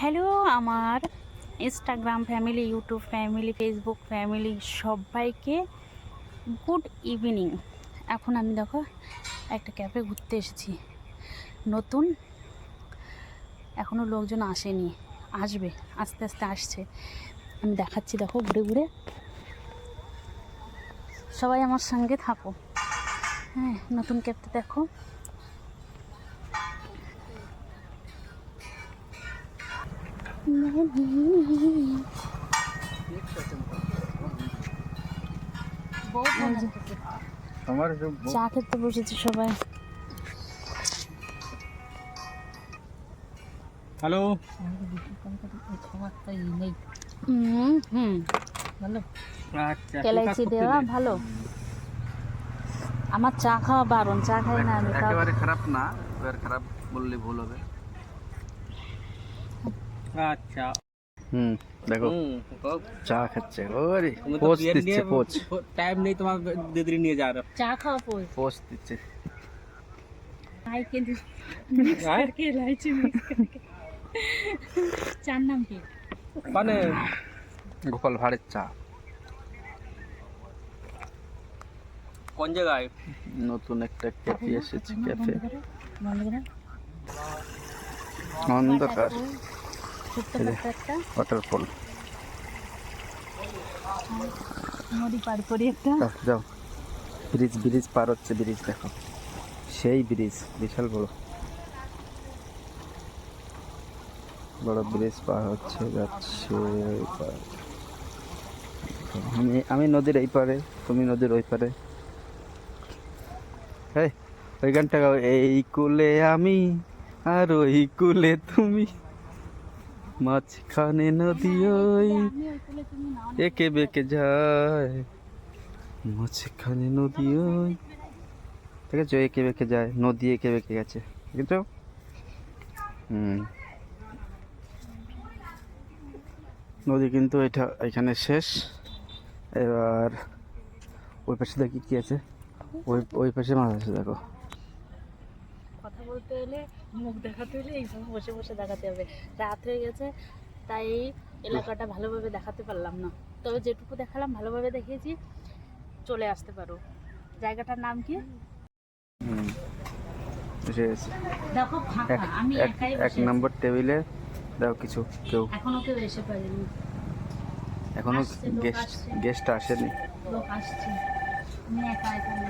Hello, আমার Instagram family YouTube family Facebook family সবাইকে good evening এখন আমি দেখো, একটা ক্যাফে ঘুরতে এসেছি। নতুন এখনও লোকজন আসেনি, আসবে, আস্তে আস্তে আসছে। আমি দেখাচ্ছি দেখো, ঘুরে ঘুরে। সবাই আমার সঙ্গে থাকো। হ্যাঁ নতুন ক্যাফে দেখো। চা খেতে বসেছি সবাই। হ্যালো? হুম হুম। ভালো। আচ্ছা এলাইচি দেওয়া ভালো। আমার চা খাওয়া বারণ চা খাই না আমি একেবারে খারাপ না এবার খারাপ বললে ভুল হবে। আচ্ছা। হুম দেখো চা খাচ্ছে ওরে বিয়ের দিচ্ছে নিয়ে পোচ। টাইম নেই তোমার দিদি নিয়ে যাওয়ার। চা পই পোচ। দিচ্ছে। খাই কিন্তু মিক্স করকে এলাইচি মিক্স করকে চার নাম কি? মানে গোপাল ভাঁড়ের চা। কোন জায়গায়? নতুন একটা ক্যাফে এসেছে ক্যাফে অন্ধকার। ওয়াটারফল নদী পার করি একটা। যাও। ব্রিজ ব্রিজ পার হচ্ছে ব্রিজ দেখো। সেই ব্রিজ বিশাল বড়। বড় ব্রিজ পার হচ্ছে যাচ্ছে আমি আমি নদীর এই পারে তুমি নদীর ওই পারে। এই ওই গানটা গাও এই কুলে আমি আর ওই কুলে তুমি। মাঝখানে নদী ওই। একে বেঁকে যায়। মাঝখানে নদী ওই ঠিক আছে, একে বেঁকে যায়, নদী একে বেঁকে গেছে কিন্তু হুম। নদী কিন্তু এটা, এখানে শেষ। এবার ওই পাশে দেখি কি আছে? ওই ওই পাশে মাছ আছে, দেখো। কথা বলতে হলে মুখ দেখাতে হলে এইভাবে বসে বসে দেখাতে হবে। রাত হয়ে গেছে তাই এলাকাটা ভালোভাবে দেখাতে পারলাম না। তবে যেটুকু দেখালাম ভালোভাবে দেখিয়েছি চলে আসতে পারো। জায়গাটার নাম কি? দেখো এক আমি এক একাই এক নম্বর টেবিলে দাও কিছু কেউ। এখনও কেউ এসে পারেনি। এখনও গেস্ট গেস্ট আসেনি। লোক আসছে। আমি একা এখানে